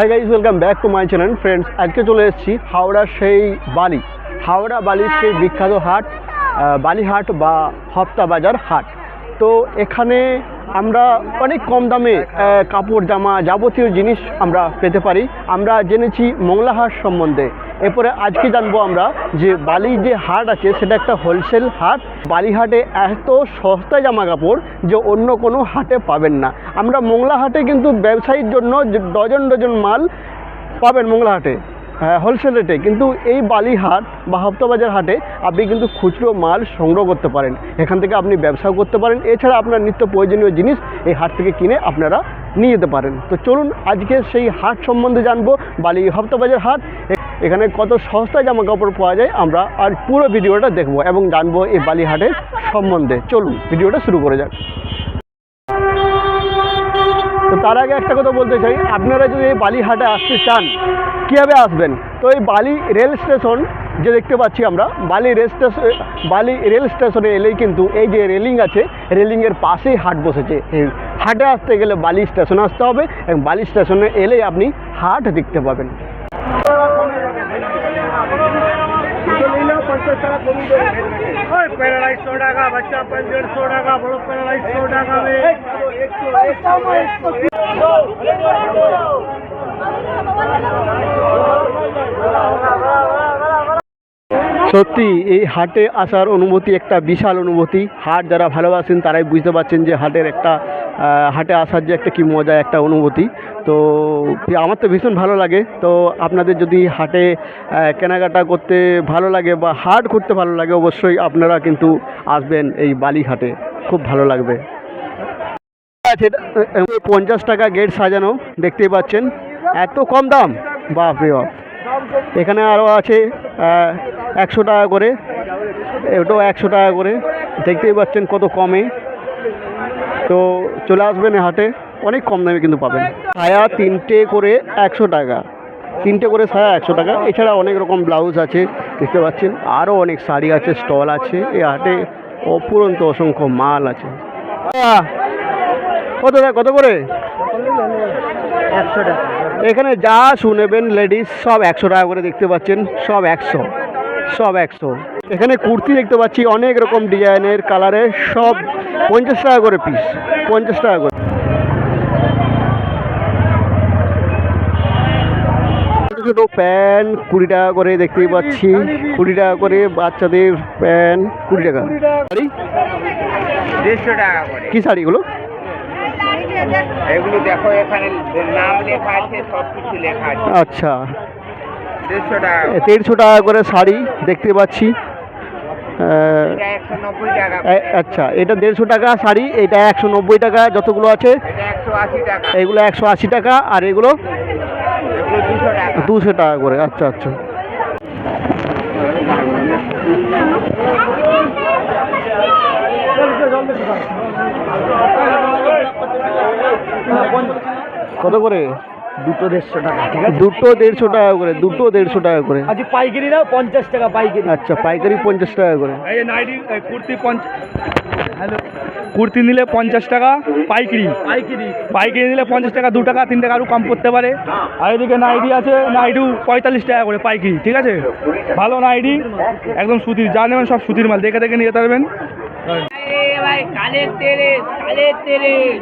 Hi guys welcome back to my channel friends আজকে চলে এসেছি হাওড়া সেই বালি। হাওড়া বালির সেই বিখ্যাত হাট বালিহাট বা হপ্তা বাজার হাট। তো এখানে আমরা অনেক কম দামে কাপড় জামা যাবতীয় জিনিস আমরা পেতে পারি। আমরা জেনেছি মংলা হাট সম্বন্ধে। এরপরে আজকে জানব আমরা যে বালি যে হাট আছে, সেটা একটা হোলসেল হাট। বালিহাটে এত সস্তায় জামা কাপড় যে অন্য কোনো হাটে পাবেন না। আমরা মোংলা হাটে কিন্তু ব্যবসায়ীর জন্য ডজন ডজন মাল পাবেন মোংলা হাটে হ্যাঁ হোলসেল রেটে কিন্তু এই বালিহাট বা হপ্তাবাজার হাটে আপনি কিন্তু খুচরো মাল সংগ্রহ করতে পারেন। এখান থেকে আপনি ব্যবসাও করতে পারেন। এছাড়া আপনার নিত্য প্রয়োজনীয় জিনিস এই হাট থেকে কিনে আপনারা নিয়ে যেতে পারেন। তো চলুন আজকে সেই হাট সম্বন্ধে জানব, বালি হপ্তাবাজার হাট। এখানে কত সস্তায় জামা কাপড় পাওয়া যায় আমরা আর পুরো ভিডিওটা দেখব এবং জানব এই বালিহাটের সম্বন্ধে। চলুন, ভিডিওটা শুরু করে যাক। তো তার আগে একটা কথা বলতে চাই, আপনারা যদি এই বালিহাটে আসতে চান, কীভাবে আসবেন? তো এই বালি রেল স্টেশন যে দেখতে পাচ্ছি আমরা, বালি রেল স্টেশন বালি রেল স্টেশনে এলেই কিন্তু এই যে রেলিং আছে, রেলিংয়ের পাশেই হাট বসেছে। হাটে আসতে গেলে বালি স্টেশনে আসতে হবে এবং বালি স্টেশনে এলেই আপনি হাট দেখতে পাবেন। সত্যি এই হাটে আসার অনুভূতি একটা বিশাল অনুভূতি হাট যারা ভালোবাসেন তারাই বুঝতে পারছেন যে হাটের একটা হাটে আসার যে একটা কি মজা, একটা অনুভূতি। তো আমার তো ভীষণ ভালো লাগে। তো আপনাদের যদি হাটে কেনাকাটা করতে ভালো লাগে বা হাট করতে ভালো লাগে, অবশ্যই আপনারা কিন্তু আসবেন এই বালি হাটে খুব ভালো লাগবে। আছে পঞ্চাশ টাকা গেট সাজানো, দেখতেই পাচ্ছেন। এত কম দাম? বাপ রে বাপ। এখানে আরও আছে একশো টাকা করে। এটাও একশো টাকা করে। দেখতেই পাচ্ছেন কত কমে। তো চলে আসবেন হাটে। অনেক কম দামে কিন্তু পাবেন। ছায়া তিনটে করে একশো টাকা। তিনটে করে ছায়া একশো টাকা। এছাড়া অনেক রকম ব্লাউজ আছে দেখতে পাচ্ছেন। আরও অনেক শাড়ি আছে স্টল আছে। এই হাটে অপুরন্ত অসংখ্য মাল আছে। কত টাকা কত করে? একশো টাকা। এখানে যা শুনেবেন লেডিস সব একশো টাকা করে দেখতে পাচ্ছেন। সব একশো সব একশো। এখানে কুর্তি দেখতে পাচ্ছি অনেক রকম ডিজাইনের কালারের সব পঞ্চাশ টাকা করে পিস পঞ্চাশ টাকা করে। ছোটো প্যান্ট কুড়ি টাকা করে দেখতেই পাচ্ছি কুড়ি টাকা করে বাচ্চাদের প্যান্ট কুড়ি টাকা। শাড়ি? দেড়শো টাকা করে। কী শাড়িগুলো এগুলো? দেখো এখানে নাম লেখা আছে সব কিছু লেখা আছে। আচ্ছা। দেড়শো টাকা দেড়শো টাকা করে শাড়ি দেখতে পাচ্ছি আহ, এটা একশো নব্বই টাকা এ- আচ্ছা এটা দেড়শো টাকা শাড়ি এটা একশো নব্বই টাকা যতগুলো আছে এটা একশো আশি টাকা। এগুলো একশো আশি টাকা আর এগুলো দুশো টাকা করে আচ্ছা আচ্ছা। কত করে? দুটো দেড়শো টাকা ঠিক আছে? দুটো দেড়শো টাকা করে দুটো দেড়শো টাকা করে। আজ পাইকারি নাও পঞ্চাশ টাকা পাইকারি। আচ্ছা পাইকারি পঞ্চাশ টাকা করে। এই নাইটি কুর্তি পঞ্চাশ হ্যালো। কুর্তি নিলে পঞ্চাশ টাকা পাইকারি। পাইকারি। পাইকারি নিলে পঞ্চাশ টাকা দু টাকা তিন টাকা আরও কম করতে পারে। আর এদিকে নাইটি আছে নাইটু পঁয়তাল্লিশ টাকা করে পাইকারি ঠিক আছে? ভালো নাইডি একদম সুতির যা নেবেন সব সুতির মাল দেখে দেখে নিয়ে যেতে পারবেন। কালের তেরেস কালের তেরেস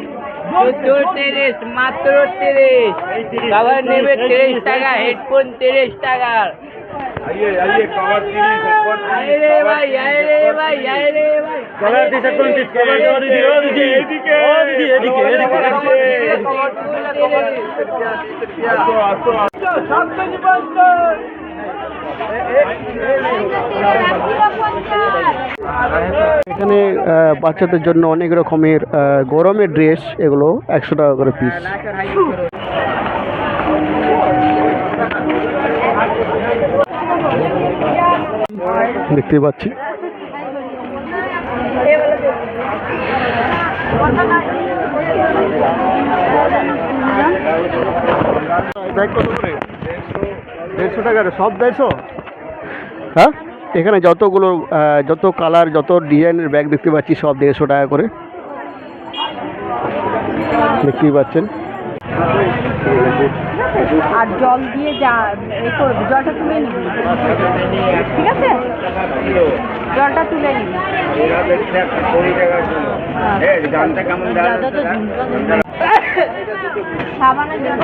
চোদ্দ তেরেস মাত্র তেরেস কভার নেবে তেইশ টাকা হেডফোন তেইশ টাকা। আয় এখানে বাচ্চাদের জন্য অনেক রকমের গরমের ড্রেস এগুলো একশো টাকা করে পিস দেখতেই পাচ্ছি। দেড়শো টাকা করে, সব দেড়শো? হ্যাঁ? এখানে যতগুলো যত কালার যত ডিজাইনের ব্যাগ দেখতে পাচ্ছি, সব দেড়শো টাকা করে। দেখতেই পাচ্ছেন। আর জল দিয়ে জলটা তুলে ঠিক আছে? জলটা তুলে হ্যাঁ। সাবানের জন্য?